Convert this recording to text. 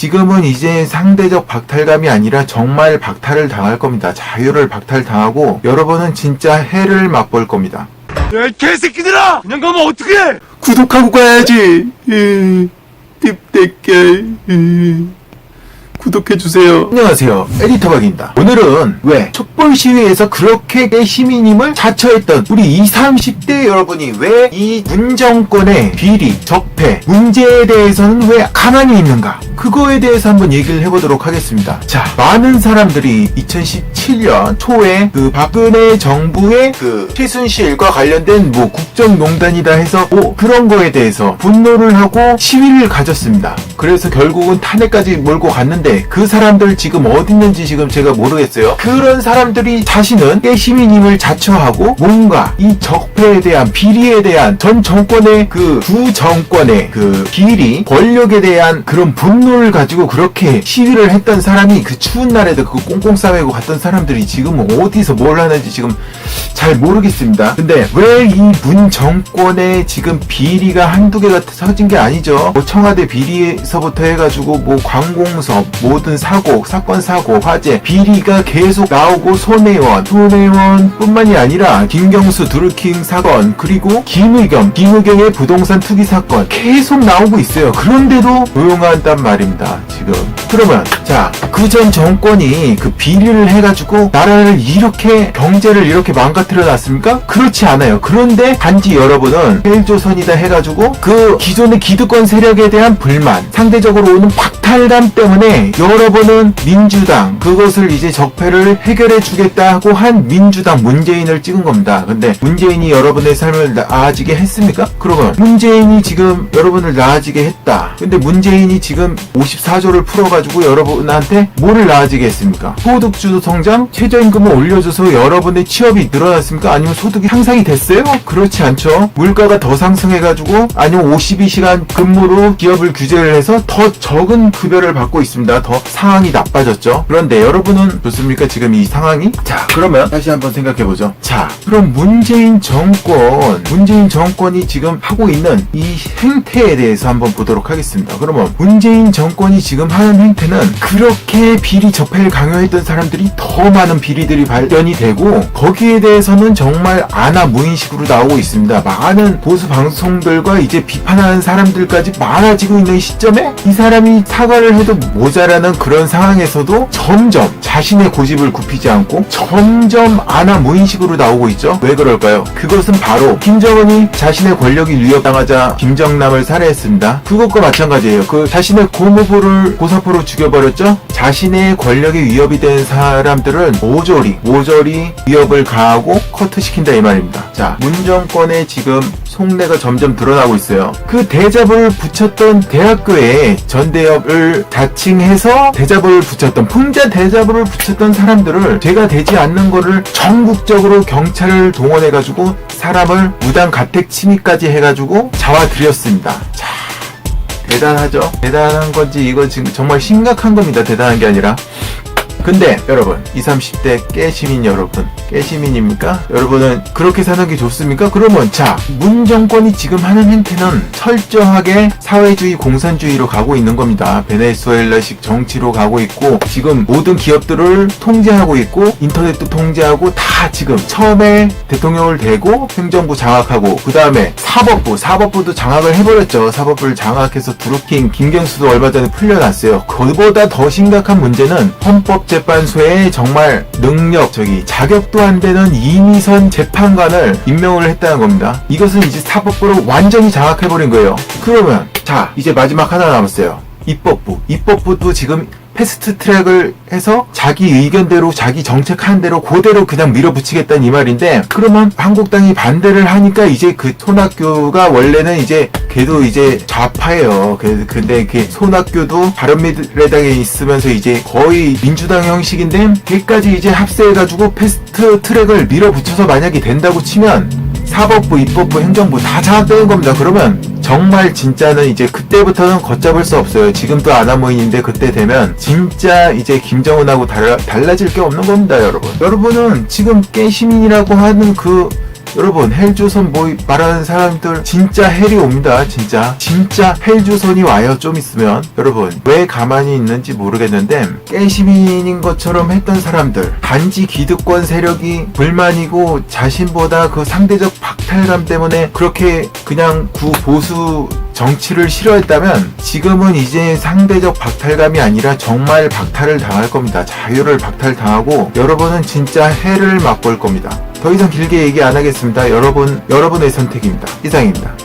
지금은 이제 상대적 박탈감이 아니라 정말 박탈을 당할 겁니다. 자유를 박탈당하고 여러분은 진짜 해를 맛볼 겁니다. 야, 이 개새끼들아! 그냥 가면 어떡해! 구독하고 가야지. 띠떼게. 구독해주세요. 안녕하세요. 에디터 박입니다. 오늘은 왜 촛불 시위에서 그렇게 시민임을 자처했던 우리 20, 30대 여러분이 왜 이 문정권의 비리, 적폐, 문제에 대해서는 왜 가만히 있는가? 그거에 대해서 한번 얘기를 해보도록 하겠습니다. 자, 많은 사람들이 2017년 초에 그 박근혜 정부의 그 최순실과 관련된 뭐 국정농단이다 해서 뭐 그런 거에 대해서 분노를 하고 시위를 가졌습니다. 그래서 결국은 탄핵까지 몰고 갔는데 그 사람들 지금 어디 있는지 지금 제가 모르겠어요. 그런 사람들이 자신은 깨시민임을 자처하고 뭔가 이 적폐에 대한 비리에 대한 전 정권의 그 두 정권의 그 비리 권력에 대한 그런 분노를 가지고 그렇게 시위를 했던 사람이 그 추운 날에도 그 꽁꽁 싸매고 갔던 사람들이 지금 어디서 뭘 하는지 지금 잘 모르겠습니다. 근데 왜 이 문 정권의 지금 비리가 한두 개가 터진 게 아니죠. 뭐 청와대 비리에 서부터 해가지고 뭐 관공서 모든 사고 사건 사고 화재 비리가 계속 나오고 손혜원 손혜원뿐만이 아니라 김경수 드루킹 사건 그리고 김의겸 김의겸의 부동산 투기 사건 계속 나오고 있어요. 그런데도 조용한단 말입니다. 지금 그러면 자 그 전 정권이 그 비리를 해가지고 나라를 이렇게 경제를 이렇게 망가뜨려 놨습니까? 그렇지 않아요. 그런데 단지 여러분은 헬조선이다 해가지고 그 기존의 기득권 세력에 대한 불만 상대적으로 오는 박탈감 때문에 여러분은 민주당 그것을 이제 적폐를 해결해 주겠다고 한 민주당 문재인을 찍은 겁니다. 근데 문재인이 여러분의 삶을 나아지게 했습니까? 그러면 문재인이 지금 여러분을 나아지게 했다. 근데 문재인이 지금 54조를 풀어가지고 여러분한테 뭐를 나아지게 했습니까? 소득주도 성장, 최저임금을 올려줘서 여러분의 취업이 늘어났습니까? 아니면 소득이 향상이 됐어요? 그렇지 않죠. 물가가 더 상승해가지고 아니면 52시간 근무로 기업을 규제를 해서 더 적은 급여를 받고 있습니다. 더 상황이 나빠졌죠. 그런데 여러분은 좋습니까? 지금 이 상황이? 자, 그러면 다시 한번 생각해보죠. 자, 그럼 문재인 정권, 문재인 정권이 지금 하고 있는 이 행태에 대해서 한번 보도록 하겠습니다. 그러면 문재인 정권이 지금 하는 행태는 그렇게 비리 적폐를 강요했던 사람들이 더 많은 비리들이 발견이 되고 거기에 대해서는 정말 아나 무인식으로 나오고 있습니다. 많은 보수 방송들과 이제 비판하는 사람들까지 많아지고 있는 시점 에 이 사람이 사과를 해도 모자라는 그런 상황에서도 점점 자신의 고집을 굽히지 않고 점점 아나 무인식으로 나오고 있죠. 왜 그럴까요? 그것은 바로 김정은이 자신의 권력이 위협당하자 김정남을 살해했습니다. 그것과 마찬가지예요. 그 자신의 고모부를 고사포로 죽여버렸죠. 자신의 권력이 위협이 된 사람들은 모조리 모조리 위협을 가하고 커트시킨다 이 말입니다. 자, 문정권의 지금 속내가 점점 드러나고 있어요. 그 대잡을 붙였던 대학교에 전대협을 자칭해서 대잡을 붙였던 풍자 대잡을 붙였던 사람들을 죄가 되지 않는 거를 전국적으로 경찰을 동원해가지고 사람을 무단 가택 침입까지 해가지고 잡아들였습니다. 자, 대단하죠? 대단한 건지 이거 지금 정말 심각한 겁니다. 대단한 게 아니라. 근데 여러분 20, 30대 깨시민 여러분 깨시민입니까? 여러분은 그렇게 사는 게 좋습니까? 그러면 자 문정권이 지금 하는 행태는 철저하게 사회주의 공산주의로 가고 있는 겁니다. 베네수엘라식 정치로 가고 있고 지금 모든 기업들을 통제하고 있고 인터넷도 통제하고 다 지금 처음에 대통령을 대고 행정부 장악하고 그 다음에 사법부 사법부도 장악을 해버렸죠. 사법부를 장악해서 드루킹 김경수도 얼마 전에 풀려났어요. 그보다 더 심각한 문제는 헌법 재판소에 정말 능력 저기 자격도 안 되는 이미선 재판관을 임명을 했다는 겁니다. 이것은 이제 사법부를 완전히 장악해버린 거예요. 그러면 자 이제 마지막 하나 남았어요. 입법부 입법부도 지금 패스트 트랙을 해서 자기 의견대로 자기 정책한 대로 그대로 그냥 밀어붙이겠다는 이 말인데 그러면 한국당이 반대를 하니까 이제 그 손학규가 원래는 이제 걔도 이제 좌파예요. 그- 근데 그 손학규도 바른미래당에 있으면서 이제 거의 민주당 형식인데 걔까지 이제 합세해가지고 패스트 트랙을 밀어붙여서 만약에 된다고 치면 사법부, 입법부, 행정부 다 장악되는 겁니다. 그러면 정말 진짜는 이제 그때부터는 걷잡을 수 없어요. 지금도 아나모인인데 그때 되면 진짜 이제 김정은하고 달라, 달라질 게 없는 겁니다, 여러분. 여러분은 지금 깨시민이라고 하는 그 여러분 헬조선 뭐 말하는 사람들 진짜 헬이 옵니다 진짜 진짜 헬조선이 와요 좀 있으면 여러분 왜 가만히 있는지 모르겠는데 깨시민인 것처럼 했던 사람들 단지 기득권 세력이 불만이고 자신보다 그 상대적 박탈감 때문에 그렇게 그냥 구보수 정치를 싫어했다면 지금은 이제 상대적 박탈감이 아니라 정말 박탈을 당할 겁니다. 자유를 박탈당하고 여러분은 진짜 해를 맛볼 겁니다. 더 이상 길게 얘기 안 하겠습니다. 여러분, 여러분의 선택입니다. 이상입니다.